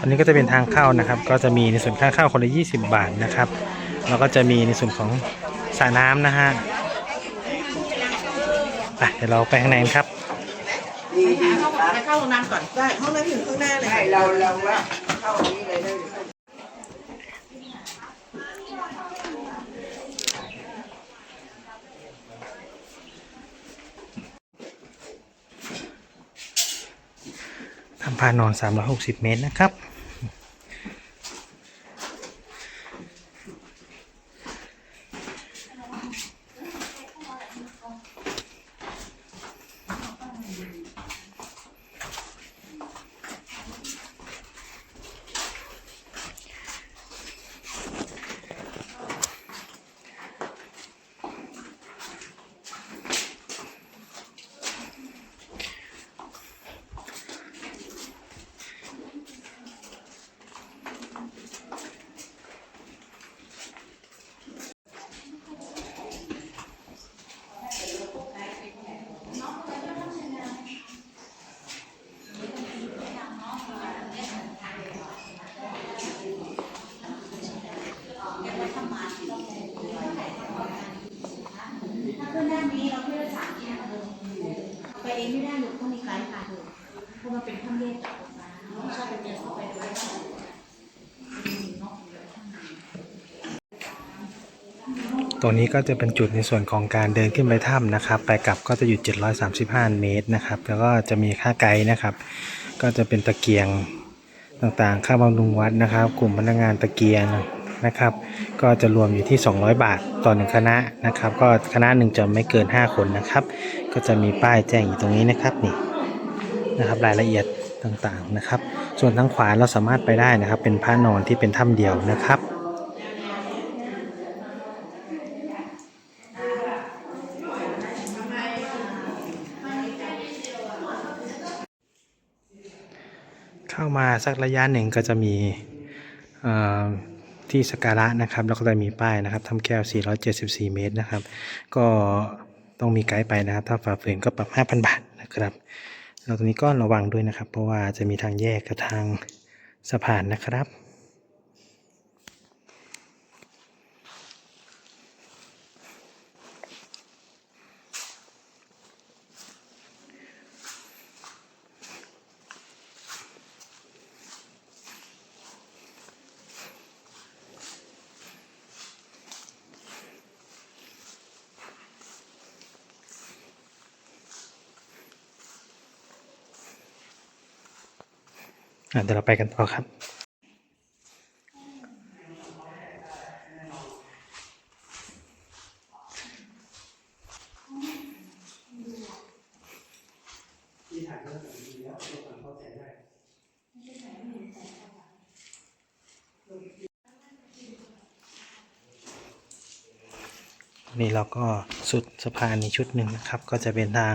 อันนี้ก็จะเป็นทางเข้านะครับ ก็จะมีในส่วนค่าเข้าคนละ 20 บาทนะครับ แล้วก็จะมีในส่วนของสระน้ำนะฮะไปเดี๋ยวเราไปข้างในกันครับไปเข้าห้องน้ำก่อนได้ห้องน้ำอยู่ข้างหน้าเลยใช่เราเราว่าเข้าอั นนี้เลยได้เลยทำพานอน 360 เมตรนะครับ ถ้าขึ้นด้านนี้เราเพื่อสามที่นะเออไป เองไม่ได้หรอกต้องมีไกด์พาเธอเพราะมันเป็นข้ามแยกจากออกมาไม่ชอบไปเจอเขาไปด้วยตรงนี้ก็จะเป็นจุดในส่วนของการเดินขึ้นไปถ้ำนะครับ ไปกลับก็จะอยู่ 735 เมตรนะครับ แล้วก็จะมีค่าไกด์นะครับ ก็จะเป็นตะเกียงต่างๆ ค่าบำรุงวัดนะครับ กลุ่มพนักงานตะเกียง นะครับ ก็จะรวมอยู่ที่ 200 บาทต่อหนึ่งคณะนะครับ ก็คณะหนึ่งจะไม่เกิน 5 คนนะครับ ก็จะมีป้ายแจ้งอยู่ตรงนี้นะครับนี่นะครับรายละเอียดต่างๆนะครับ ส่วนทางขวาเราสามารถไปได้นะครับ เป็นพระนอนที่เป็นถ้ำเดียวนะครับเข้ามาสักระยะหนึ่งก็จะมีอ่อ ที่สการะนะครับ แล้วก็จะมีป้ายนะครับทำแก้ว 474 เมตรนะครับ ก็ต้องมีไกด์ไปนะครับ ถ้าฝ่าฝืนก็ปรับ 5,000 บาทนะครับเราตรงนี้ก็ระวังด้วยนะครับ เพราะว่าจะมีทางแยกกับทางสะพานนะครับ เดี๋ยวเราไปกันต่อครับนี่เราก็สุดสะพานนี้ชุดหนึ่งนะครับ ก็จะเป็นทาง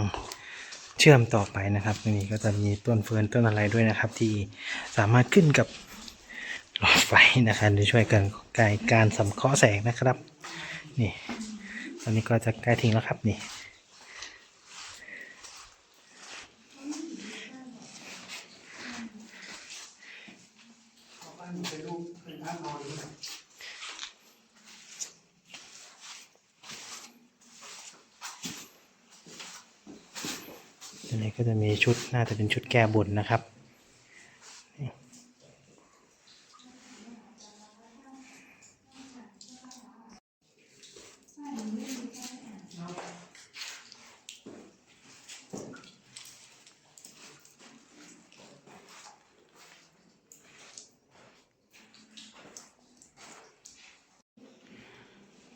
เชื่อมต่อไปนะครับตรงนี้ก็จะมีต้นเฟิร์นต้นอะไรด้วยนะครับ ที่สามารถขึ้นกับหลอดไฟนะครับโดยช่วยกันกายการสังเคราะห์แสงนะครับ นี่ตอนนี้ก็จะใกล้ทิ้งแล้วครับนี่อัน นี้ก็จะมีชุดน่าจะเป็นชุดแก้บนนะครับ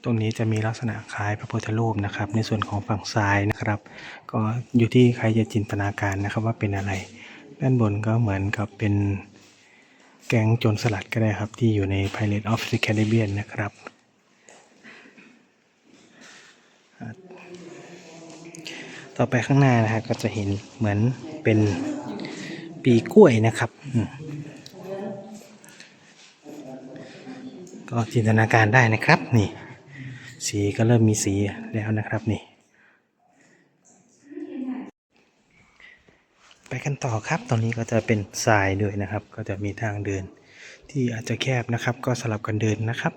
ตรงนี้จะมีลักษณะคล้ายพระพุทธรูปนะครับ ในส่วนของฝั่งซ้ายนะครับ ก็อยู่ที่ใครจะจินตนาการนะครับว่าเป็นอะไร ด้านบนก็เหมือนกับเป็นแก๊งโจรสลัดก็ได้ครับ ที่อยู่ใน Pirate of the Caribbean นะครับต่อไปข้างหน้านะฮะก็จะเห็นเหมือนเป็นปีกล้วยนะครับ ก็จินตนาการได้นะครับนี่ สีก็เริ่มมีสีแล้วนะครับนี่ ไปกันต่อครับตอนนี้ก็จะเป็นทรายด้วยนะครับ ก็จะมีทางเดิน ที่อาจจะแคบนะครับ ก็สลับกันเดินนะครับ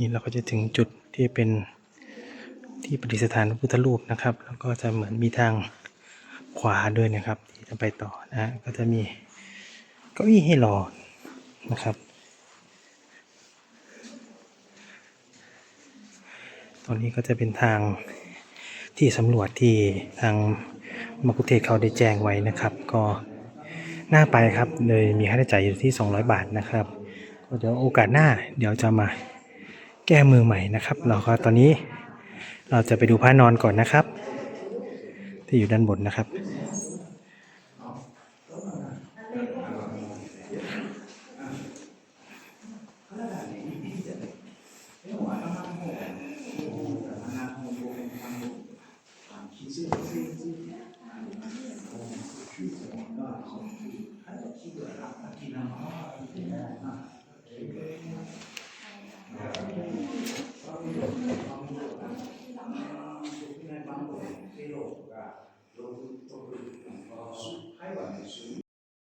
นี่เราก็จะถึงจุดที่เป็นที่ประดิษฐานพระพุทธรูปนะครับ แล้วก็จะเหมือนมีทาง วาด้วยนะครับที่จะไปต่อนะฮะก็จะมีเก้าอี้ให้รอนะครับ ตอนนี้ก็จะเป็นทางที่สำรวจที่ทางมกุเทศเขาได้แจ้งไว้นะครับ ก็น่าไปครับโดยมีค่าใช้จ่ายอยู่ที่ 200 บาทนะครับก็เดี๋ยวโอกาสหน้าเดี๋ยวจะมาแก้มือใหม่นะครับ เราก็ตอนนี้เราจะไปดูพระนอนก่อนนะครับ ที่อยู่ด้านบนนะครับ ที่เหลือรับมาทีล้อ とか、独特、まあ、台湾の旬